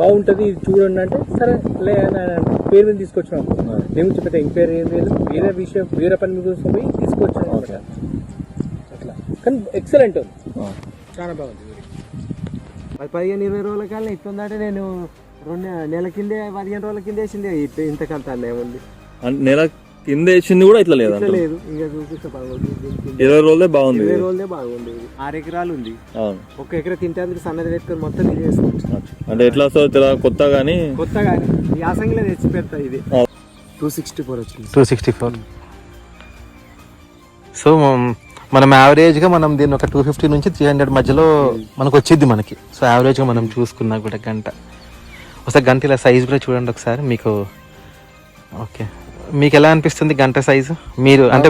బాగుంటుంది ఇది చూడండి అంటే సరే లే పేరు మీద తీసుకొచ్చినాం. మేము చెప్పేది ఎంక్వైరీ ఏం లేదు. వేరే విషయం వేరే పని కోసం పోయి తీసుకొచ్చాం అన్నమాట. అట్లా. కానీ ఎక్సలెంట్ చాలా బాగుంది. పది పదిహేను ఇరవై రోజుల కాలం ఇస్తుందంటే నేను రెండు నెల కిందే పదిహేను రోజుల కింద వేసింది. ఇంతకంత ఏముంది నెల కింద వేసింది కూడా ఇట్లా లేదా లేదు. ఇంకా చూపిస్తే ఇరవై రోజులే బాగుంది. ఇరవై రోజులే బాగుంది. ఆరు ఎకరాలు ఉంది. అవును. ఒక ఎకరా తింటే సన్నది పెట్టుకొని మొత్తం ఇది చేసుకోవచ్చు అంటే ఎట్లా వస్తుందో తెలియదు కొత్త కానీ కొత్తగా ఈ యాసంగిలో తెచ్చి పెడతా ఇది. టూ సిక్స్టీ ఫోర్ వచ్చింది. టూ సిక్స్టీ ఫోర్ సో మనం యావరేజ్గా మనం దీన్ని ఒక టూ ఫిఫ్టీ నుంచి త్రీ హండ్రెడ్ మధ్యలో మనకు వచ్చింది మనకి. సో యావరేజ్గా మనం చూసుకున్నా కూడా గంట. ఒకసారి గంట ఇలా సైజ్ కూడా చూడండి ఒకసారి. మీకు ఓకే. మీకు ఎలా అనిపిస్తుంది గంట సైజు మీరు అంటే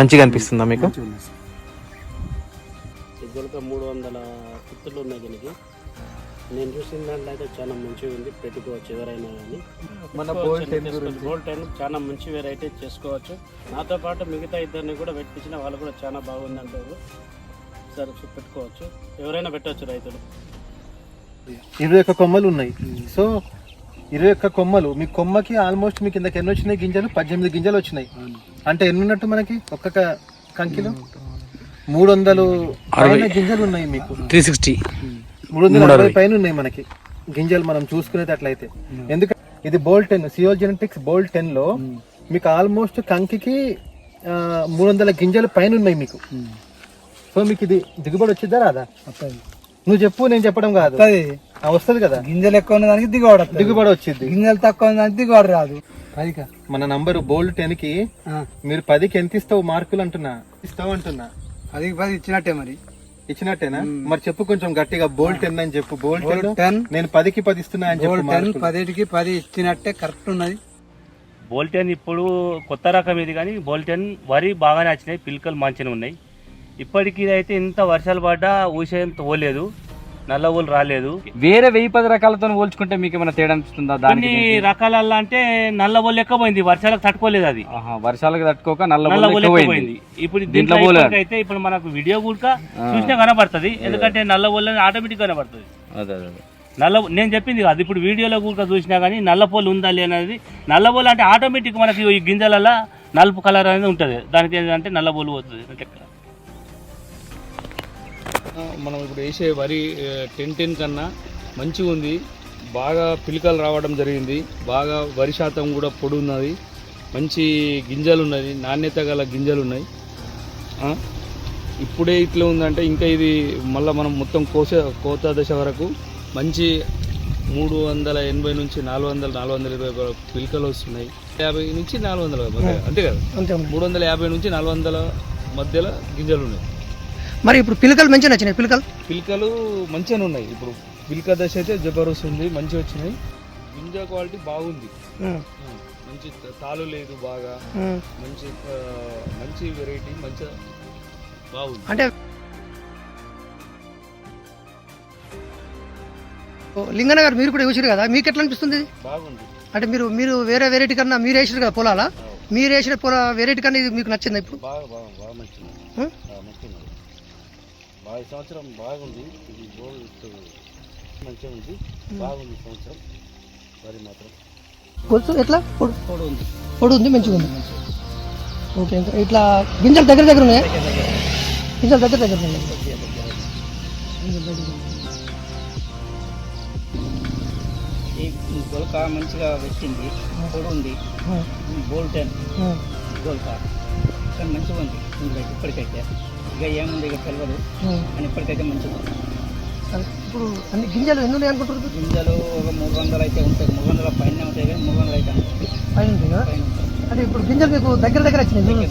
మంచిగా అనిపిస్తుందా మీకు? మూడు వందల కుత్తులు ఉన్నాయి దీనికి. నేను చూసిన దాంట్లో అయితే చాలా మంచిగా ఉంది. పెట్టుకోవచ్చు ఎవరైనా కానీ. మన గోల్డ్ టెన్ చాలా మంచి వెరైటీ చేసుకోవచ్చు. నాతో పాటు మిగతా ఇద్దరిని కూడా పెట్టించిన వాళ్ళు కూడా చాలా బాగుంది అంటారు. సరే పెట్టుకోవచ్చు. ఎవరైనా పెట్టవచ్చు రైతులు. ఇరవై ఒక్క కొమ్మలు ఉన్నాయి. సో ఇరవై ఒక్క కొమ్మలు. మీ కొమ్మకి ఆల్మోస్ట్ మీకు ఇందాక ఎన్ని వచ్చినాయి గింజలు? పద్దెనిమిది గింజలు వచ్చినాయి. అంటే ఎన్ని ఉన్నట్టు మనకి? ఒక్కొక్క కంకిలో? మూడు వందలు గింజలు ఉన్నాయి మీకు. Three sixty. మూడు వందల అరవై. పైన ఉన్నాయి మనకి. గింజలు మనం చూసుకునేది అట్లయితే. ఎందుకంటే ఇది bol ten Seoul genetics bol టెన్లో మీకు ఆల్మోస్ట్ కంకికి మూడు వందల గింజలు పైన ఉన్నాయి మీకు. సో మీకు ఇది దిగుబడి వచ్చిద్దా రాదా? నువ్వు చెప్పు నేను చెప్పడం కాదు. వస్తది. కదా. గింజలు ఎక్కువ ఉన్న దానికి దిగుబడి దిగుబడి వచ్చింది. గింజలు తక్కువ ఉన్న దానికి దిగుబడి రాదు. పదిగా మన నంబర్ బోల్డ్ టెన్కి మీరు పదికి ఎంత ఇస్తావు మార్కులు అంటున్నా. ఇస్తావు అంటున్నా. పదికి పది ఇచ్చినట్టే మరి. ఇచ్చినట్టేనా? మరి చెప్పు కొంచెం గట్టిగా బోల్డ్ టెన్ అని చెప్పు. బోల్డ్ టెన్ నేను పదికి పది ఇస్తున్నా అని చెప్పు. పదిటికి పది ఇచ్చినట్టే కరెక్ట్ ఉన్నది. బోల్టెన్ ఇప్పుడు కొత్త రకం ఇది కానీ బోల్టెన్ వరి బాగానే వచ్చినాయి పిలకలు మంచిగా ఉన్నాయి. ఇప్పటికి అయితే ఇంత వర్షాలు పడ్డా ఊసేం తోలేదు నల్ల ఊలు రాలేదు. వేరే వెయ్యి పది రకాలతో పోల్చుకుంటే మీకు ఏమైనా తేడా అనిపిస్తుందా దానికి రకాలల్లో అంటే నల్ల ఊలు ఎక్కబోయింది వర్షాలకు తట్టుకోలేదు అది. వర్షాలకు తట్టుకోక నల్ల ఊలు. ఎక్కబోయింది ఇప్పుడు దీంట్లో. అయితే ఇప్పుడు మనకు వీడియో కూడా చూసినా కనబడుతుంది. ఎందుకంటే నల్ల ఊళ్ళని ఆటోమేటిక్ కనబడుతుంది అదే అదే అదే. నల్ల నేను చెప్పింది కాదు ఇప్పుడు వీడియోలో కూడా చూసినా కానీ నల్ల పోలు ఉందా అనేది నల్ల పోలు అంటే ఆటోమేటిక్ మనకి ఈ గింజలలో నలుపు కలర్ అనేది ఉంటుంది. దానికి ఏంటంటే నల్ల పోలు పోతుంది. మనం ఇప్పుడు వేసే వరి టెన్ టెన్ కన్నా మంచిగా ఉంది. బాగా పిలకలు రావడం జరిగింది. బాగా వరి శాతం కూడా పొడి ఉన్నది. మంచి గింజలు ఉన్నది. నాణ్యత గల గింజలు ఉన్నాయి? ఇప్పుడే ఇట్లా ఉందంటే ఇంకా ఇది మళ్ళీ మనం మొత్తం కోస కోత దశ వరకు మంచి మూడు వందల ఎనభై నుంచి నాలుగు వందల నాలుగు వందల ఇరవై వరకు పిలకలు వస్తున్నాయి. యాభై నుంచి నాలుగు వందల అంతే కదా? మూడు వందల యాభై నుంచి నాలుగు వందల మధ్యలో గింజలు ఉన్నాయి. మరి ఇప్పుడు పిలకలు మంచిగా నచ్చినాయి పిలకలు? పిలకలు మంచిగానే ఉన్నాయి. ఇప్పుడు పిలక దశ అయితే జబర్దస్త్ ఉంది మంచిగా వచ్చినాయి. గింజ క్వాలిటీ బాగుంది. మంచి తాలు లేదు బాగా. మంచి మంచి వెరైటీ మంచిగా బాగుంది. అంటే ఓ, లింగన్న గారు మీరు కూడా వేసారు కదా మీకు ఎట్లా అనిపిస్తుంది? బాగుంది. అంటే మీరు మీరు వేరే వెరైటీ కన్నా మీరు వేసారు కదా పొలాలా? మీరు వేసిన పొల వెరైటీ కన్నా ఇది మీకు నచ్చిందా ఇప్పుడు? బాగా బాగా నచ్చింది? బాగా సంవత్సరం బాగుంది. ఇది గోల్ మంచిగా ఉంది. బాగుంది సంవత్సరం. వరి మాత్రం. పొడుసు ఎట్లా? పొడు. పొడి ఉంది. పొడు ఉంది మంచిగా ఉంది. ఓకే ఇంకా ఇట్లా గింజలు దగ్గర దగ్గర ఉన్నాయా? గింజలు దగ్గర దగ్గర ఉన్నాయి? గింజలు దగ్గర ఉన్నాయి. ఈ గొలక మంచిగా వచ్చింది. పొడి ఉంది. బోల్టెన్. గొలక. కానీ మంచిగా ఉంది. ఇప్పటికైతే. ఇక ఏముంది ఇక తెలియదు. కానీ ఇప్పటికైతే సరే. ఇప్పుడు అన్ని గింజలు ఎన్ని ఉన్నాయి అనుకుంటారు గింజలు ఒక మూడు వందలు అయితే ఉంటాయి మూడు వందల పైన ఉంటాయి కానీ మూడు వందలు అయితే. పైన ఉంటాయి కదా. అంటే ఇప్పుడు గింజలు మీకు దగ్గర దగ్గర వచ్చినాయి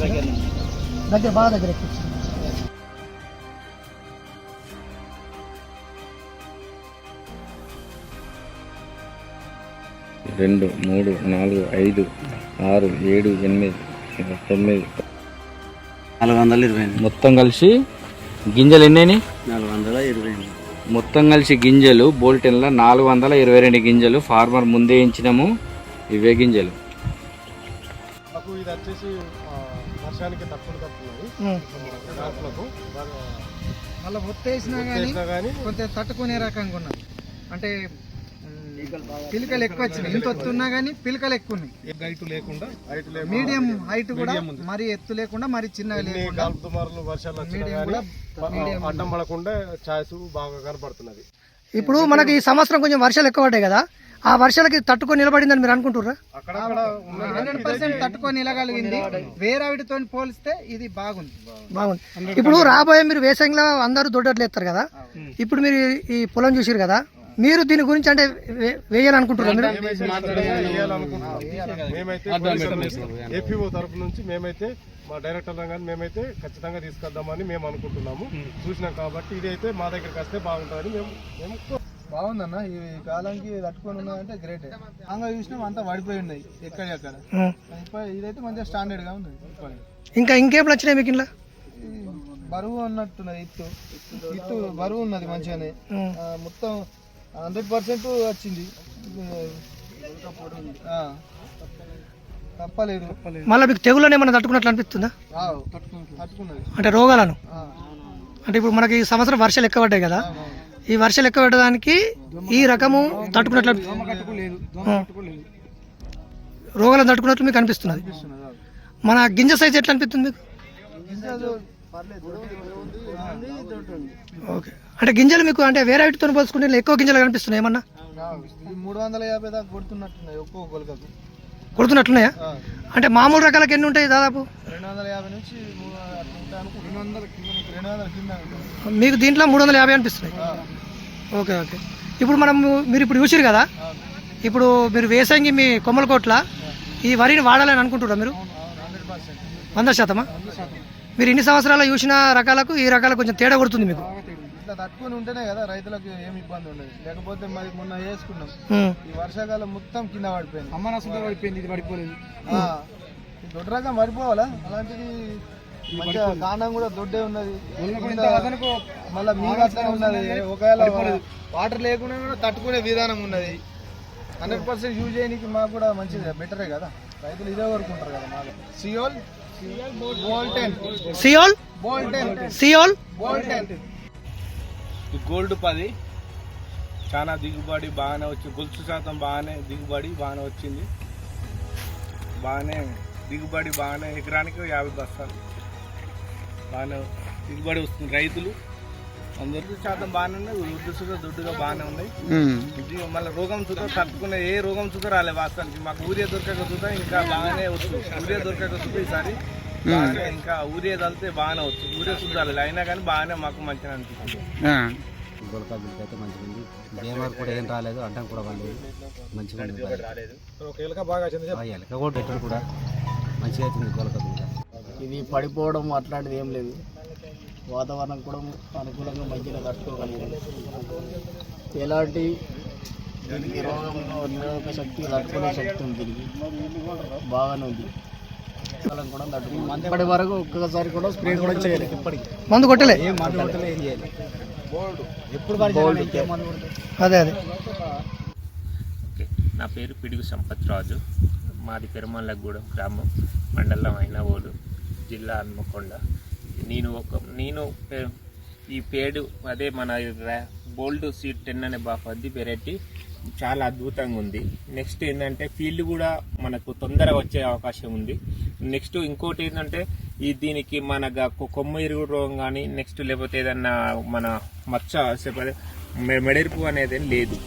దగ్గర బాగా దగ్గర వచ్చినాయి రెండు మూడు నాలుగు ఐదు ఆరు ఏడు ఎనిమిది తొమ్మిది నాలుగు వందల ఇరవై మొత్తం కలిసి గింజలు ఎన్ని నాలుగు వందల ఇరవై మొత్తం కలిసి గింజలు బోల్టెన్లో నాలుగు వందల ఇరవై రెండు గింజలు. ఫార్మర్ ముందే ఇచ్చినాము ఇవే గింజలు. మాకు ఇది వచ్చేసి వర్షానికి తక్కువ బాగా మళ్ళీ ఒత్తేసినా కానీ కొంత తట్టుకునే రకంగా ఉన్నది. అంటే పిలకలు ఎక్కువ వచ్చినాయి. ఇంత వస్తున్నా కానీ పిలకలు ఎక్కువ ఉన్నాయి. హైట్ లేకుండా హైట్ మీడియం హైట్ కూడా మరి ఎత్తు లేకుండా మరి చిన్నగా లేకుండా దుమారులు వర్షాలు వచ్చినా మీడియం కానీ కూడా అడ్డం పడకుండా ఛాయస్ బాగా కనపడుతున్నది ఇప్పుడు మనకి ఈ సంవత్సరం కొంచెం వర్షాలు ఎక్కువ పడ్డాయి కదా ఆ వర్షాలకి తట్టుకొని నిలబడిందని మీరు అనుకుంటుర్రా? అక్కడక్కడ హండ్రెడ్ పర్సెంట్ తట్టుకొని నిలగలిగింది. వేరే వాటితో పోలిస్తే ఇది బాగుంది. బాగుంది. ఇప్పుడు రాబోయే మీరు వేసంగిలో అందరూ దొడ్డట్లు ఎత్తారు కదా ఇప్పుడు మీరు ఈ పొలం చూసారు కదా మీరు దీని గురించి అంటే వే- వేయాలనుకుంటున్నారు ఏపీఓ తరపు నుంచి మేమైతే మా డైరెక్టర్ కానీ మేమైతే ఖచ్చితంగా తీసుకొద్దామని మేము అనుకుంటున్నాము. చూసినాం కాబట్టి ఇదైతే మా దగ్గరికి వస్తే బాగుంటుందని మేము మేము బాగుందన్న. ఈ కాలానికి తట్టుకొని ఉన్నదంటే గ్రేట్. అంగా చూసినాం అంతా పడిపోయి ఉన్నాయి ఎక్కడ ఎక్కడ. ఉం. ఇదైతే మంచిగా స్టాండర్డ్గా ఉంది. ఇంకా ఇంకేం నచ్చినాయి మీకు ఇంట్లో బరువు ఉన్నట్టున్నది ఇత్తు. ఇత్తు బరువు ఉన్నది మంచిగానే. మొత్తం హండ్రెడ్ పర్సెంట్ వచ్చింది. తప్పలేదు. మళ్ళీ మీకు తెగులను ఏమైనా తట్టుకున్నట్లు అనిపిస్తుందా? అంటే రోగాలను? అంటే ఇప్పుడు మనకి ఈ సంవత్సరం వర్షాలు ఎక్కువ పడ్డాయి కదా. ఈ వర్షాలు ఎక్కువ పడ్డదానికి ఈ రకము తట్టుకున్నట్లు. రోగాలను తట్టుకున్నట్లు మీకు అనిపిస్తున్నది? మన గింజ సైజ్ ఎట్లా అనిపిస్తుంది మీకు? ఓకే. అంటే గింజలు మీకు అంటే వేరే వాటితో పోల్చుకుంటే ఎక్కువ గింజలు కనిపిస్తున్నాయి ఏమన్నా? మూడు వందల యాభై దాకా కొడుతున్నట్టున్నాయి ఒక్కో గొలకకు. కొడుతున్నట్లున్నాయా అంటే మామూలు రకాలకు ఎన్ని ఉంటాయి దాదాపు. మీకు దీంట్లో మూడు వందల యాభై అనిపిస్తున్నాయి. Okay okay. ఇప్పుడు మనం మీరు ఇప్పుడు చూసిరు కదా? ఇప్పుడు మీరు వేసంగి మీ కొమ్మలకోట్ల ఈ వరిని వాడాలని అనుకుంటున్నారా మీరు? వంద శాతమా? మీరు ఇన్ని సంవత్సరాలు చూసిన రకాలకు ఈ రకాలకు కొంచెం తేడా కొడుతుంది మీకు. ఇట్లా తట్టుకొని ఉంటేనే కదా రైతులకు ఏమి ఇబ్బంది ఉండదు. లేకపోతే మరి మొన్న వేసుకున్నాం. ఈ వర్షాకాలం మొత్తం కింద పడిపోయింది. అమ్మ నష్టం పడిపోయింది ఇది పడిపోలేదు. ఆ, ఈ దొడ్డు రకం పడిపోవాలా? అలాంటిది మంచిగా కాండం కూడా దొడ్డే ఉన్నది. మళ్ళీ మీ అట్లనే ఉన్నది. ఒకవేళ వాటర్ లేకుండా కూడా తట్టుకునే విధానం ఉన్నది. హండ్రెడ్ పర్సెంట్ యూజ్ చేయడానికి మాకు కూడా మంచిది. బెటరే కదా. రైతులు ఇదే కోరుకుంటారు కదా మాకు. Seoul Bolten. Seoul? Bolten. Seoul? Bolten. Gold పది. చాలా దిగుబడి బాగానే వచ్చింది గొలుసు శాతం బాగానే దిగుబడి బాగానే వచ్చింది. బాగానే దిగుబడి బాగానే ఎకరానికి యాభై బస్తాలు. బాగానే దిగుబడి వస్తుంది. రైతులు అందరికీ శాతం బాగానే ఉన్నాయి వృద్ధి సుధా దొడ్డుగా బాగానే ఉన్నాయి. ఇది మళ్ళీ రోగం చూద్దా తట్టుకునే ఏ రోగం చూద్దా రాలే వాస్తవానికి. మాకు ఊరియా దొరకక చూద్దా ఇంకా బాగానే వచ్చు ఊరియా దొరకక చూద్దా ఈసారి ఇంకా ఊరియా తలితే బాగానే వచ్చు ఊరియా చూద్దాలి అయినా కానీ బాగానే మాకు మంచిగా అనిపిస్తుంది. గొలక బిల్క్ అయితే మంచిగా ఉంది బీమార్ కూడా ఏం రాలేదు అడ్డం కూడా పడలేదు. మంచిగా ఉంది ఎలక కూడా పెట్టుడు కూడా. మంచిగా అవుతుంది గొలక బిల్క ఇది పడిపోవడం అట్లాంటిది ఏం లేదు. వాతావరణం కూడా అనుకూలంగా మంచిగా తట్టుకోగలిగింది. ఎలాంటి దీనికి రోగం నిరోధక శక్తి తట్టుకునే శక్తి ఉంది దీనికి. బాగానే ఉంది. కాలం కూడా తట్టుకుంది. వరకు ఒక్కసారి కూడా స్ప్రే కూడా చేయలేదు. ఇప్పటికి మందు కొట్టలే అదే అదే. నా పేరు పిడుగు సంపత్ రాజు. మాది పెరుమల్లగూడెం గ్రామం మండలం అయినవోలు జిల్లా హన్మకొండ. నేను ఒక నేను ఈ పేడు అదే మన బోల్డ్ సీట్ టెన్ అనే బాపద్ది వెరైటీ చాలా అద్భుతంగా ఉంది నెక్స్ట్ ఏంటంటే ఫీల్డ్ కూడా మనకు తొందరగా వచ్చే అవకాశం ఉంది నెక్స్ట్ ఇంకోటి ఏంటంటే ఈ దీనికి మన గ- కొ- కొమ్మ ఇరుగు రోగం కానీ నెక్స్ట్ లేకపోతే ఏదన్నా మన మచ్చ చెప్ప మె- మెడెరుపు అనేది లేదు.